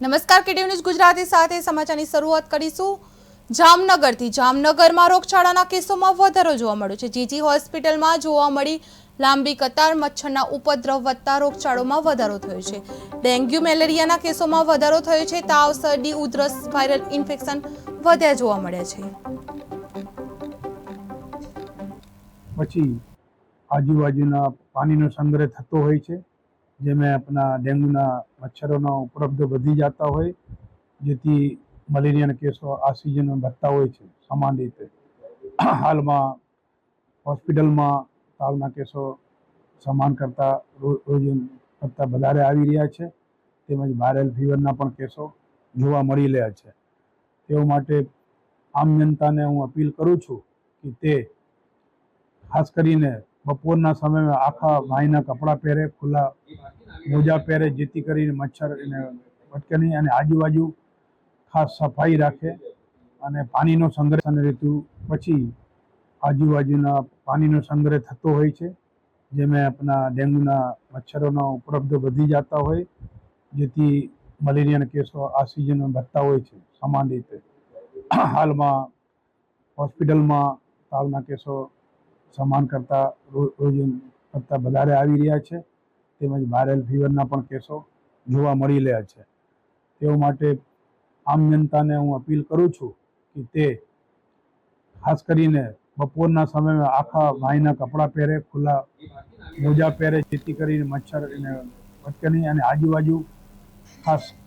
નમસ્કાર કેટીવ ન્યૂઝ ગુજરાતી સાથે સમાચારની શરૂઆત કરીશું. જામનગરથી જામનગરમાં રોગચાળાના કેસોમાં વધારો જોવા મળ્યો છે. જીજી હોસ્પિટલમાં જોવા મળી, લાંબી કતાર, મચ્છરના ઉપદ્રવ વધતા રોગચાળોમાં વધારો થયો છે. ડેન્ગ્યુ, મેલેરિયાના કેસોમાં વધારો થયો છે. તાવ, શરદી, ઉધરસ, વાયરલ ઇન્ફેક્શન વધ્યા જોવા મળ્યા છે. પછી આજુબાજુના પાણીનો સંગ્રહ થતો હોય છે. જેમાં આપણા ડેન્ગ્યુના મચ્છરોનો ઉપલબ્ધ વધી જતા હોય, જેથી મલેરિયાના કેસો આ સિઝનમાં વધતા હોય છે, સમાન રીતે. હાલમાં હોસ્પિટલમાં તાવના કેસો સમાન કરતાં રોજ કરતાં વધારે આવી રહ્યા છે. તેમજ વાયરલ ફીવરના પણ કેસો જોવા મળી રહ્યા છે. તેઓ માટે આમ જનતાને હું અપીલ કરું છું કે તે ખાસ કરીને બપોરના સમયમાં આખા ભાઈના કપડાં પહેરે, ખુલ્લા મોજા પહેરે, જેથી કરીને મચ્છર એને ભટકે નહીં અને આજુબાજુ ખાસ સફાઈ રાખે અને પાણીનો સંગ્રહ અને ઋતુ પછી આજુબાજુના પાણીનો સંગ્રહ થતો હોય છે, જેમાં આપણા ડેન્ગ્યુના મચ્છરોનો ઉપલબ્ધ વધી જતા હોય, જેથી મલેરિયાના કેસો આ સિઝનમાં વધતા હોય છે, સમાન રીતે. હાલમાં હોસ્પિટલમાં તાવના કેસો સમાન કરતાં રોજ કરતાં વધારે આવી રહ્યા છે. તેમજ વાયરલ ફીવરના પણ કેસો જોવા મળી રહ્યા છે. તેઓ માટે આમ જનતાને હું અપીલ કરું છું કે તે ખાસ કરીને બપોરના સમયમાં આખા ભાઈના કપડાં પહેરે, ખુલ્લા મોજા પહેરે, જેથી કરીને મચ્છર એને ભટકે અને આજુબાજુ ખાસ